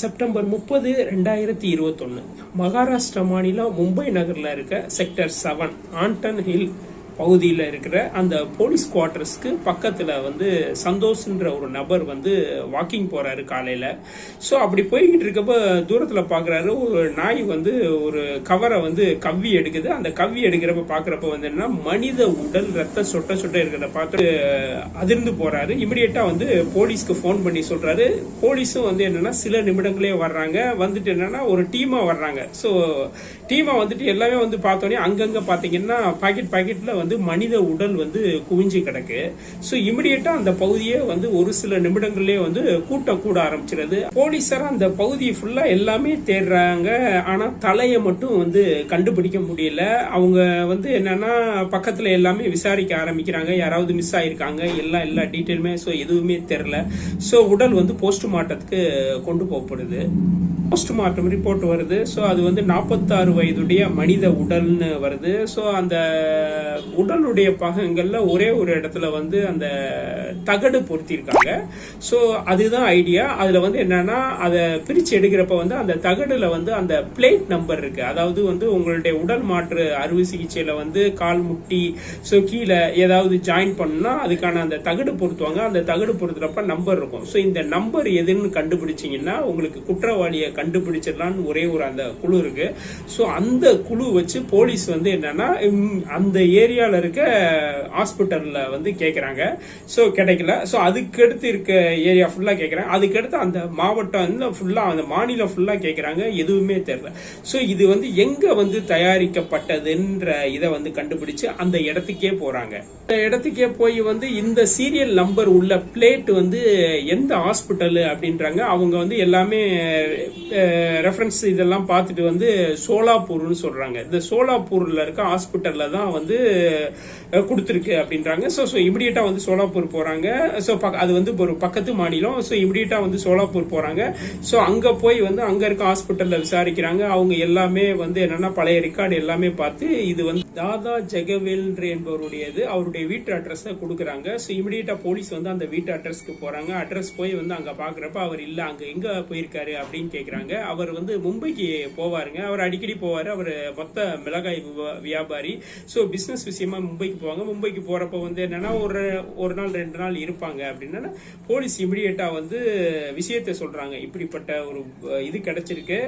September முப்பது ரெண்டாயிரத்தி இருபத்தொன்னு. மகாராஷ்டிரா மாநிலம் மும்பை நகரில் இருக்க செக்டர் செவன் ஆண்டன் ஹில் பகுதியில் இருக்கிற அந்த போலீஸ் குவார்ட்டர்ஸ்க்கு பக்கத்தில் வந்து சந்தோஷ்ன்ற ஒரு நபர் வந்து வாக்கிங் போகிறாரு காலையில். ஸோ அப்படி போய்கிட்டு இருக்கப்ப தூரத்தில் பார்க்குறாரு ஒரு நாய் வந்து ஒரு கவரை வந்து கவ்வி எடுக்குது. அந்த கவ்வி எடுக்கிறப்ப பார்க்குறப்ப வந்து என்ன மனித உடல் ரத்த சொட்ட சொட்ட இருக்கிறத பார்த்து அதிர்ந்து போகிறாரு இமிடியட்டாக வந்து போலீஸ்க்கு ஃபோன் பண்ணி சொல்கிறாரு போலீஸும் வந்து என்னன்னா சில நிமிடங்களே வர்றாங்க. வந்துட்டு என்னென்னா ஒரு டீமாக வர்றாங்க. ஸோ டீமை வந்துட்டு எல்லாமே வந்து பார்த்தோன்னே அங்கங்கே பார்த்தீங்கன்னா பாக்கெட் பாக்கெட்டில் வந்து மனித உடல் வந்து குவிஞ்சு கிடக்கு. ஸோ இமிடியட்டாக அந்த பகுதியே வந்து ஒரு சில நிமிடங்கள்லேயே வந்து கூட்டம் கூட ஆரம்பிச்சிருது. போலீஸார் அந்த பகுதியை ஃபுல்லாக எல்லாமே தேடுறாங்க. ஆனால் தலையை மட்டும் வந்து கண்டுபிடிக்க முடியல. அவங்க வந்து என்னன்னா பக்கத்தில் எல்லாமே விசாரிக்க ஆரம்பிக்கிறாங்க. யாராவது மிஸ் ஆகிருக்காங்க எல்லாம் எல்லா டீட்டெயிலுமே ஸோ எதுவுமே தெரில ஸோ உடல் வந்து போஸ்ட்மார்ட்டத்துக்கு கொண்டு போகப்படுது. போஸ்ட்மார்ட்டம் ரிப்போர்ட் வருது. ஸோ அது வந்து நாற்பத்தாறு வயதுடைய மனித உடல்னு வருது. ஸோ அந்த உடலுடைய பாகங்களில் ஒரே ஒரு இடத்துல வந்து அந்த தகடு பொருத்திருக்காங்க. ஸோ அதுதான் ஐடியா அதில் வந்து என்னன்னா அதை பிரித்து எடுக்கிறப்ப வந்து அந்த தகடில் வந்து அந்த பிளேட் நம்பர் இருக்குது அதாவது வந்து உங்களுடைய உடல் மாற்று அறுவை சிகிச்சையில் வந்து கால் முட்டி ஸோ கீழே ஏதாவது ஜாயின் பண்ணால் அதுக்கான அந்த தகடு பொருத்துவாங்க. அந்த தகடு பொருத்துறப்ப நம்பர் இருக்கும். ஸோ இந்த நம்பர் எதுன்னு கண்டுபிடிச்சிங்கன்னா உங்களுக்கு குற்றவாளியை கண்டுபிடிச்சிடலான்னு ஒரே ஒரு அந்த குழு இருக்கு. ஸோ அந்த குழு வச்சு போலீஸ் வந்து என்னன்னா அந்த ஏரியாவில் இருக்க ஹாஸ்பிட்டலில் வந்து கேட்குறாங்க ஸோ கிடைக்கல. ஸோ அதுக்கடுத்து இருக்க ஏரியா ஃபுல்லாக கேட்குறாங்க அதுக்கடுத்து அந்த மாவட்டம் ஃபுல்லாக அந்த மாநிலம் ஃபுல்லாக கேட்குறாங்க எதுவுமே தெரில ஸோ இது வந்து எங்கே வந்து தயாரிக்கப்பட்டதுன்ற இதை வந்து கண்டுபிடிச்சு அந்த இடத்துக்கே போகிறாங்க அந்த இடத்துக்கே போய் வந்து இந்த சீரியல் நம்பர் உள்ள பிளேட் வந்து எந்த ஹாஸ்பிட்டல் அப்படின்றாங்க. அவங்க வந்து எல்லாமே ரெஃபரன்ஸ் இதெல்லாம் பார்த்துட்டு வந்து சோலாப்பூர்னு சொல்கிறாங்க இந்த சோலாப்பூரில் இருக்க ஹாஸ்பிட்டலில் தான் வந்து கொடுத்துருக்கு அப்படின்றாங்க. ஸோ ஸோ இமிடியட்டாக வந்து சோலாப்பூர் போகிறாங்க ஸோ அது வந்து ஒரு பக்கத்து மாநிலம். ஸோ இமிடியட்டாக வந்து சோலாப்பூர் போகிறாங்க ஸோ அங்கே போய் வந்து அங்கே இருக்க ஹாஸ்பிட்டலில் விசாரிக்கிறாங்க. அவங்க எல்லாமே வந்து என்னென்னா பழைய ரெக்கார்டு எல்லாமே பார்த்து இது வந்து தாதா ஜெகவேல்ன்ற என்பவருடையது. அவருடைய வீட்டு அட்ரஸை கொடுக்குறாங்க. ஸோ இமிடியட்டாக போலீஸ் வந்து அந்த வீட்டு அட்ரஸ்க்கு போகிறாங்க அட்ரஸ் போய் வந்து அங்கே பார்க்குறப்ப அவர் இல்லை அங்கே எங்கே போயிருக்காரு அப்படின்னு கேட்குறாங்க கேக்குறாங்க அவர் வந்து மும்பைக்கு போவாருங்க. அவர் அடிக்கடி போவாரு. அவர் மொத்த மிளகாய் வியாபாரி. ஸோ பிஸ்னஸ் விஷயமா மும்பைக்கு போவாங்க. மும்பைக்கு போகிறப்ப வந்து என்னென்னா ஒரு ஒரு நாள் ரெண்டு நாள் இருப்பாங்க அப்படின்னா போலீஸ் இமிடியேட்டாக வந்து விஷயத்தை சொல்கிறாங்க இப்படிப்பட்ட ஒரு இது கிடச்சிருக்கு.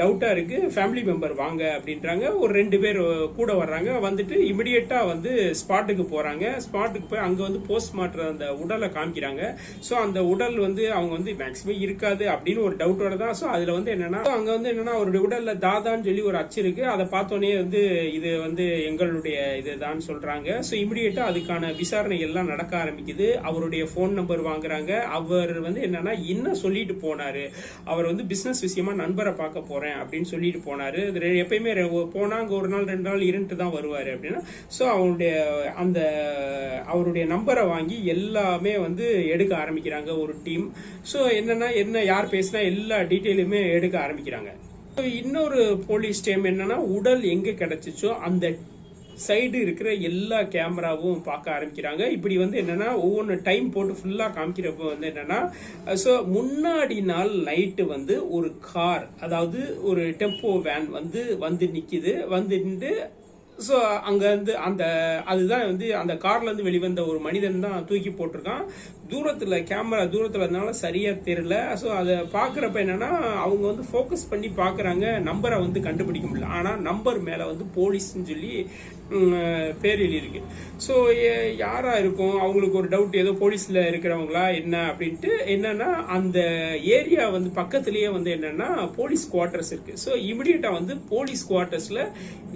டவுட்டாக இருக்குது ஃபேமிலி மெம்பர் வாங்க அப்படின்றாங்க. ஒரு ரெண்டு பேர் கூட வர்றாங்க. வந்துட்டு இமிடியேட்டாக வந்து ஸ்பாட்டுக்கு போகிறாங்க ஸ்பாட்டுக்கு போய் அங்கே வந்து போஸ்ட் மாற்ற அந்த உடலை காமிக்கிறாங்க. ஸோ அந்த உடல் வந்து அவங்க வந்து மேக்ஸிமம் இருக்காது அப்படின்னு ஒரு டவுட்டோட தான். ஸோ அதுல வந்து என்னன்னா அங்க வந்து என்னன்னா அவருடைய உடல்ல தாதான்னு சொல்லி ஒரு அச்சு இருக்கு. அதை பார்த்தோன்னே வந்து இது வந்து எங்களுடைய இதுதான் சொல்றாங்க. ஸோ இமிடியேட்டா அதுக்கான விசாரணை எல்லாம் நடக்க ஆரம்பிக்குது. அவருடைய ஃபோன் நம்பர் வாங்குறாங்க. அவர் வந்து என்னன்னா என்ன சொல்லிட்டு போனாரு? அவர் வந்து பிசினஸ் விஷயமா நண்பரை பார்க்க போறேன் அப்படின்னு சொல்லிட்டு போனாரு. ரெ- எப்பயுமே போனா அங்க ஒரு நாள் ரெண்டு நாள் இருந்துட்டு தான் வருவாரு அப்படின்னா ஸோ அவருடைய அந்த அவருடைய நம்பரை வாங்கி எல்லாமே வந்து எடுக்க ஆரம்பிக்கிறாங்க ஒரு டீம் ஸோ என்னன்னா என்ன யார் பேசினா எல்லா டீட்டெயிலும் எடுக்க ஆரம்பிக்கிறாங்க. இன்னொரு போலீஸ் டீம் என்னன்னா உடல் எங்க கிடைச்சிச்சோ அந்த சைடு இருக்கிற எல்லா கேமராவும் பார்க்க ஆரம்பிக்கிறாங்க. இப்படி வந்து என்னன்னா ஒவ்வொன்று டைம் போட்டு ஃபுல்லாக காமிக்கிறப்ப வந்து என்னன்னா ஸோ முன்னாடி நாள் நைட்டு வந்து ஒரு கார் அதாவது ஒரு டெம்போ வேன் வந்து வந்து நிற்கிது வந்து நின்று ஸோ அங்கேருந்து அந்த அதுதான் வந்து அந்த கார்லேருந்து வெளிவந்த ஒரு மனிதன் தான் தூக்கி போட்டிருக்கான். தூரத்தில் கேமரா தூரத்தில் இருந்தனால சரியாக தெரியல. ஸோ அதை பார்க்குறப்ப என்னென்னா அவங்க வந்து ஃபோக்கஸ் பண்ணி பார்க்குறாங்க நம்பரை வந்து கண்டுபிடிக்க முடியல. ஆனால் நம்பர் மேலே வந்து போலீஸ்னு சொல்லி பேர் எழுதியிருக்கு. ஸோ யாராக இருக்கும்? அவங்களுக்கு ஒரு டவுட் ஏதோ போலீஸில் இருக்கிறவங்களா? என்ன? அப்படின்ட்டு என்னென்னா அந்த ஏரியா வந்து பக்கத்துலேயே வந்து என்னென்னா போலீஸ் குவார்ட்டர்ஸ் இருக்குது ஸோ இமிடியட்டாக வந்து போலீஸ் குவார்ட்டர்ஸில்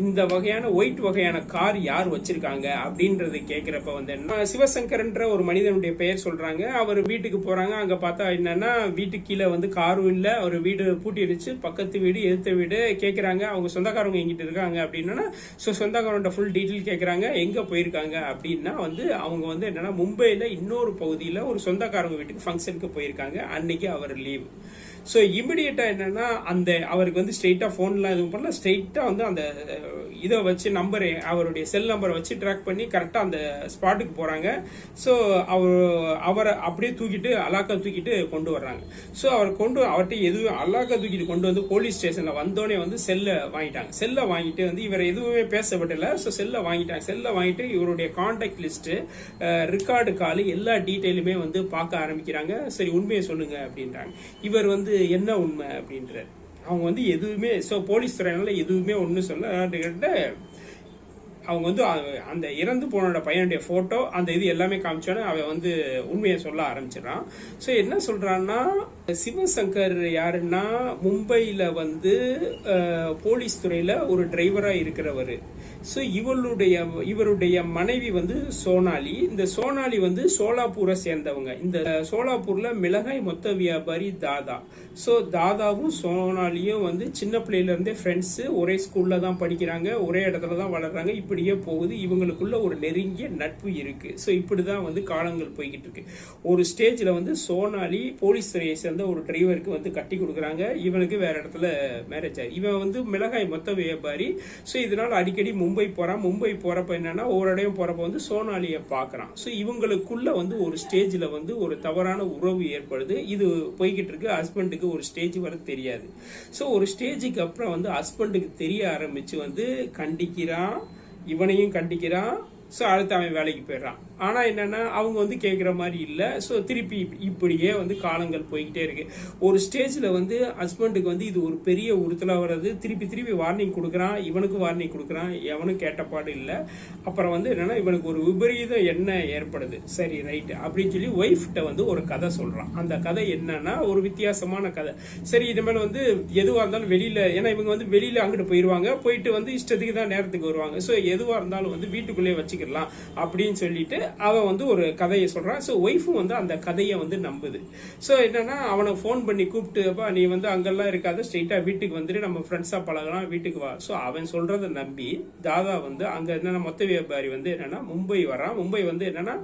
இந்த வகையான ஒயிட் வகையான கார் யார் வச்சுருக்காங்க? அப்படின்றது கேட்குறப்ப வந்து என்ன சிவசங்கர்ன்ற ஒரு மனிதனுடைய பெயர் பண்ணுறாங்க அவர் வீட்டுக்கு போகிறாங்க அங்கே பார்த்தா என்னென்னா வீட்டுக்கு கீழே வந்து காரும் இல்லை. அவர் வீடு பூட்டி அடிச்சு பக்கத்து வீடு எதிர்த்த வீடு கேட்குறாங்க அவங்க சொந்தக்காரவங்க எங்கிட்ட இருக்காங்க அப்படின்னா ஸோ சொந்தக்காரன்ட்ட ஃபுல் டீட்டெயில் கேட்குறாங்க எங்கே போயிருக்காங்க அப்படின்னா வந்து அவங்க வந்து என்னென்னா மும்பையில் இன்னொரு பகுதியில் ஒரு சொந்தக்காரங்க வீட்டுக்கு ஃபங்க்ஷனுக்கு போயிருக்காங்க. அன்னைக்கு அவர் லீவ் ஸோ இமிடியேட்டாக என்னென்னா அந்த அவருக்கு வந்து ஸ்ட்ரெயிட்டாக ஃபோன்லாம் எதுவும் பண்ணல. ஸ்ட்ரெயிட்டாக வந்து அந்த இதை வச்சு நம்பர் அவருடைய செல் நம்பரை வச்சு ட்ராக் பண்ணி கரெக்டாக அந்த ஸ்பாட்டுக்கு போகிறாங்க ஸோ அவர் அவரை அப்படியே தூக்கிட்டு அலாக்கா தூக்கிட்டு கொண்டு வர்றாங்க. ஸோ அவர் கொண்டு அவர்கிட்ட எதுவும் அலாக்கா தூக்கிட்டு கொண்டு வந்து போலீஸ் ஸ்டேஷனில் வந்தோடனே வந்து செல்லை வாங்கிட்டாங்க. செல்லை வாங்கிட்டு வந்து இவர் எதுவுமே பேசப்படல. ஸோ செல்லை வாங்கிட்டாங்க. செல்லை வாங்கிட்டு இவருடைய கான்டாக்ட் லிஸ்ட்டு ரெக்கார்டு காலு எல்லா டீட்டெயிலுமே வந்து பார்க்க ஆரம்பிக்கிறாங்க. சரி உண்மையை சொல்லுங்க அப்படின்றாங்க. இவர் வந்து என்ன உண்மை அப்படின்றார். அவங்க வந்து எதுவுமே ஸோ போலீஸ் துறையினால எதுவுமே ஒன்றும் சொல்ல அவங்க வந்து அந்த இறந்து போனோட பையனுடைய போட்டோ அந்த இது எல்லாமே காமிச்சோன்னே அவன் வந்து உண்மையை சொல்ல ஆரம்பிச்சிடறான். ஸோ என்ன சொல்கிறான்னா சிவசங்கர் யாருன்னா மும்பையில் வந்து போலீஸ் துறையில் ஒரு டிரைவராக இருக்கிறவர். ஸோ இவளுடைய இவருடைய மனைவி வந்து சோனாலி. இந்த சோனாலி வந்து சோலாப்பூரை சேர்ந்தவங்க. இந்த சோலாப்பூரில் மிளகாய் மொத்த வியாபாரி தாதா. ஸோ தாதாவும் சோனாலியும் வந்து சின்ன பிள்ளையிலேருந்தே ஃப்ரெண்ட்ஸு ஒரே ஸ்கூலில் தான் படிக்கிறாங்க. ஒரே இடத்துல தான் வளர்கிறாங்க இப்படியே போகுது. இவங்களுக்குள்ள ஒரு நெருங்கிய நட்பு இருக்குது ஸோ இப்படி தான் வந்து காலங்கள் போய்கிட்டு இருக்கு. ஒரு ஸ்டேஜில் வந்து சோனாலி போலீஸ் துறையை சேர்ந்த ஒரு டிரைவருக்கு வந்து கட்டி கொடுக்குறாங்க. இவனுக்கு வேற இடத்துல மேரேஜ் ஆகி இவன் வந்து மிளகாய் மொத்த வியாபாரி. ஸோ இதனால் அடிக்கடி மும்பை போகிறான் மும்பை போகிறப்ப என்னென்னா ஒவ்வொரு இடையும் போகிறப்ப வந்து சோனாலியை பார்க்குறான். ஸோ இவங்களுக்குள்ளே வந்து ஒரு ஸ்டேஜில் வந்து ஒரு தவறான உறவு ஏற்படுது. இது போய்கிட்டு இருக்கு ஹஸ்பண்டுக்கு ஒரு ஸ்டேஜ் வர தெரியாது. ஸோ ஒரு ஸ்டேஜுக்கு அப்புறம் வந்து ஹஸ்பண்டுக்கு தெரிய ஆரம்பித்து வந்து கண்டிக்கிறான் இவனையும் கண்டிக்கிறான். ஸோ அடுத்து அவன் வேலைக்கு போயிடுறான். ஆனால் என்னென்னா அவங்க வந்து கேட்குற மாதிரி இல்லை. ஸோ திருப்பி இப்படியே வந்து காலங்கள் போய்கிட்டே இருக்கு. ஒரு ஸ்டேஜில் வந்து ஹஸ்பண்டுக்கு வந்து இது ஒரு பெரிய உறுத்தலாக வர்றது. திருப்பி திருப்பி வார்னிங் கொடுக்குறான் இவனுக்கு வார்னிங் கொடுக்குறான் எவனும் கேட்டப்பாடு இல்லை. அப்புறம் வந்து என்னென்னா இவனுக்கு ஒரு விபரீதம் என்ன ஏற்படுது? சரி ரைட்டு அப்படின்னு சொல்லி ஒய்ஃப்கிட்ட வந்து ஒரு கதை சொல்கிறான் அந்த கதை என்னன்னா ஒரு வித்தியாசமான கதை. சரி இனிமேல் வந்து எதுவாக இருந்தாலும் வெளியில் ஏன்னா இவங்க வந்து வெளியில் அங்கிட்டு போயிடுவாங்க போயிட்டு வந்து இஷ்டத்துக்கு தான் நேரத்துக்கு வருவாங்க. ஸோ எதுவாக இருந்தாலும் வந்து வீட்டுக்குள்ளேயே வச்சுக்கலாம் அப்படின்னு சொல்லிட்டு அவன் வந்து ஒரு கதையை சொல்கிறான் ஸோ ஒய்ஃபும் வந்து அந்த கதையை வந்து நம்புது. ஸோ என்னன்னா அவனை ஃபோன் பண்ணி கூப்பிட்டு அப்போ நீ வந்து அங்கெல்லாம் இருக்காத ஸ்ட்ரெயிட்டாக வீட்டுக்கு வந்துட்டு நம்ம ஃப்ரெண்ட்ஸாக பழகலாம் வீட்டுக்கு வா. ஸோ அவன் சொல்கிறத நம்பி தாதா வந்து அங்கே என்னென்னா மொத்த வியாபாரி வந்து என்னென்னா மும்பை வரான் மும்பை வந்து என்னென்னா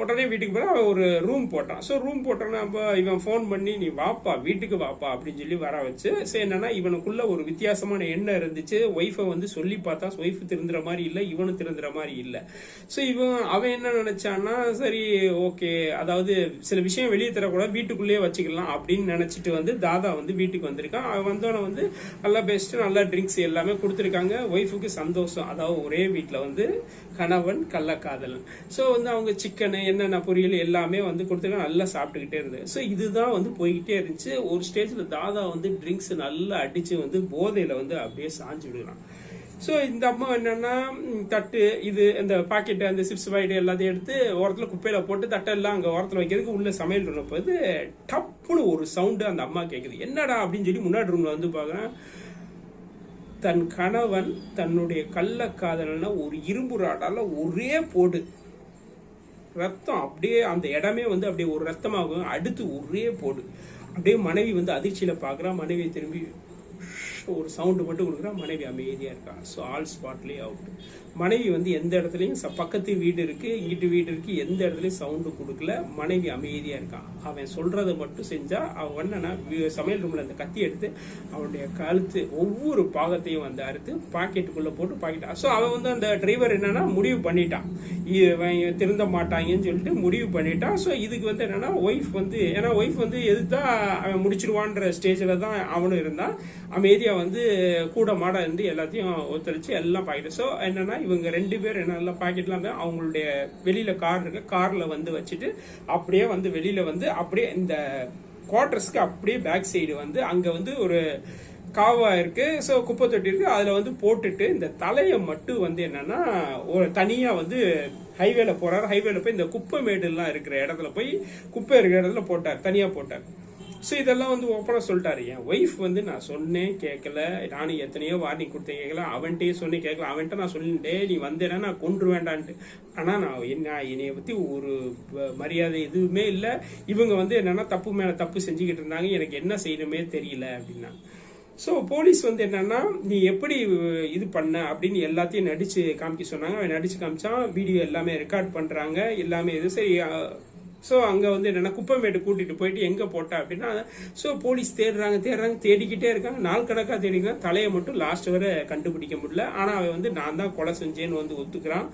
உடனே வீட்டுக்கு போய் அவன் ஒரு ரூம் போட்டான். ஸோ ரூம் போட்டோன்னா அப்போ இவன் ஃபோன் பண்ணி நீ வாப்பா வீட்டுக்கு வாப்பா அப்படின்னு சொல்லி வர வச்சு ஸோ என்னன்னா இவனுக்குள்ள ஒரு வித்தியாசமான எண்ணம் இருந்துச்சு. ஒய்ஃபை வந்து சொல்லி பார்த்தா ஒய்ஃப் திருந்துற மாதிரி இல்லை இவனும் திருந்துற மாதிரி இல்லை. ஸோ இவன் அவன் என்ன நினைச்சான்னா சரி ஓகே அதாவது சில விஷயம் வெளியே தரக்கூடாது வீட்டுக்குள்ளேயே வச்சுக்கலாம் அப்படின்னு நினைச்சிட்டு வந்து தாதா வந்து வீட்டுக்கு வந்திருக்கான். அவன் வந்தோடனே வந்து நல்லா பெஸ்ட் நல்லா ட்ரிங்க்ஸ் எல்லாமே கொடுத்துருக்காங்க. ஒய்ஃபுக்கு சந்தோஷம். அதாவது ஒரே வீட்டில் வந்து கணவன் கள்ளக்காதலன் ஸோ வந்து அவங்க சிக்கனு என்னென்ன பொரியல் எல்லாமே வந்து கொடுத்துருக்காங்க. நல்லா சாப்பிட்டுக்கிட்டே இருந்தது. ஸோ இதுதான் வந்து போய்கிட்டே இருந்துச்சு. ஒரு ஸ்டேஜில் தாதா வந்து ட்ரிங்க்ஸ் நல்லா அடித்து வந்து போதையில் வந்து அப்படியே சாஞ்சு விடுறான் ஸோ இந்த அம்மா என்னன்னா தட்டு இது இந்த பாக்கெட்டு அந்த சிப்ஸ் பாக்கெட் எல்லாத்தையும் எடுத்து ஓரத்தில் குப்பையில் போட்டு தட்டெல்லாம் அங்கே ஓரத்தில் வைக்கிறதுக்கு உள்ள சமையல் போது டப்புன்னு ஒரு சவுண்டு அந்த அம்மா கேட்குது என்னடா? அப்படின்னு சொல்லி முன்னாடி ரூமில் வந்து பார்க்குறேன் தன் கணவன் தன்னுடைய கள்ளக்காதலனை ஒரு இரும்பு ராடால ஒரே போடு ரத்தம் அப்படியே அந்த இடமே வந்து அப்படியே ஒரு ரத்தமாகும் அடுத்து ஒரே போடு. அப்படியே மனைவி வந்து அதிர்ச்சியில் பார்க்குறா மனைவியை திரும்பி ஒரு சவுண்டு மட்டும் கொடுக்குறா மனைவி அமைதியாக இருக்கா. ஸோ ஆல் ஸ்பாட்லேயே அவுட் மனைவி வந்து எந்த இடத்துலையும் ச- பக்கத்து வீடு இருக்கு இங்கிட்டு வீடு இருக்கு எந்த இடத்துலையும் சவுண்டு கொடுக்கல. மனைவி அமைதியா இருக்கான் அவன் சொல்றதை மட்டும் செஞ்சா அவன் என்னன்னா சமையல் ரூம்ல அந்த கத்தி எடுத்து அவனுடைய கழுத்து ஒவ்வொரு பாகத்தையும் வந்து அறுத்து பாக்கெட்டுக்குள்ள போட்டு பாக்கெட் ஸோ அவன் வந்து அந்த டிரைவர் என்னன்னா முடிவு பண்ணிட்டான். இவன் திருந்த மாட்டாங்கன்னு சொல்லிட்டு முடிவு பண்ணிட்டான். ஸோ இதுக்கு வந்து என்னன்னா ஒய்ஃப் வந்து ஏன்னா ஒய்ஃப் வந்து எதுதான் அவன் முடிச்சிருவான்ற ஸ்டேஜில் தான் அவனும் இருந்தான். அமைதியா வந்து கூட மாட இருந்து எல்லாத்தையும் ஒத்துழைச்சு எல்லாம் பாக்கிட்டு ஸோ என்னன்னா இவங்க ரெண்டு பேர் என்ன பாக்கெட்லாம் அவங்களுடைய வெளியில கார் இருக்கு. கார்ல வந்து வச்சுட்டு அப்படியே வந்து வெளியில வந்து அப்படியே இந்த குவார்டர்ஸ்க்கு அப்படியே பேக் சைடு வந்து அங்க வந்து ஒரு காவா இருக்கு. ஸோ குப்பை தொட்டி இருக்கு. அதுல வந்து போட்டுட்டு இந்த தலையை மட்டும் வந்து என்னன்னா ஒரு தனியா வந்து ஹைவேல போறாரு. ஹைவேல போய் இந்த குப்பை மேடுலாம் இருக்கிற இடத்துல போய் குப்பை இருக்கிற இடத்துல போட்டார். தனியா போட்டார். ஸோ இதெல்லாம் வந்து ஓப்பனாக சொல்லிட்டாரு. என் ஒய்ஃப் வந்து நான் சொன்னேன் கேட்கல. நானும் எத்தனையோ வார்னிங் கொடுத்தேன் கேட்கல. அவன்கிட்டயே சொன்னேன் கேட்கல. அவன்கிட்ட நான் சொல்லிட்டேன் நீ வந்தேன்னா நான் கொன்று வேண்டான்ட்டு ஆனால் நான் என்ன என்னைய பற்றி ஒரு மரியாதை எதுவுமே இல்லை. இவங்க வந்து என்னென்னா தப்பு மேலே தப்பு செஞ்சுக்கிட்டு இருந்தாங்க. எனக்கு என்ன செய்யணுமே தெரியல அப்படின்னா. ஸோ போலீஸ் வந்து என்னன்னா நீ எப்படி இது பண்ண? அப்படின்னு எல்லாத்தையும் நடிச்சு காமிக்க சொன்னாங்க. அவன் நடிச்சு காமிச்சான். வீடியோ எல்லாமே ரெக்கார்ட் பண்ணுறாங்க எல்லாமே இது சரி ஸோ அங்கே வந்து என்னென்னா குப்பைமேட்டு கூட்டிகிட்டு போயிட்டு எங்கே போட்டா அப்படின்னா ஸோ போலீஸ் தேடுறாங்க தேடுறாங்க தேடிக்கிட்டே இருக்காங்க. நாள் கணக்காக தேடிக்கிறாங்க தலையை மட்டும் லாஸ்ட் வரை கண்டுபிடிக்க முடியல. ஆனால் அவன் வந்து நான் தான் கொலை செஞ்சேன்னு வந்து ஒத்துக்கிறான்.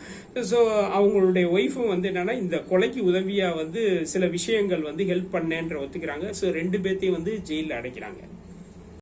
ஸோ அவங்களுடைய ஒய்ஃபும் வந்து என்னென்னா இந்த கொலைக்கு உதவியாக வந்து சில விஷயங்கள் வந்து ஹெல்ப் பண்ணேன்ற ஒத்துக்கிறாங்க. ஸோ ரெண்டு பேர்த்தையும் வந்து ஜெயிலில் அடைக்கிறாங்க.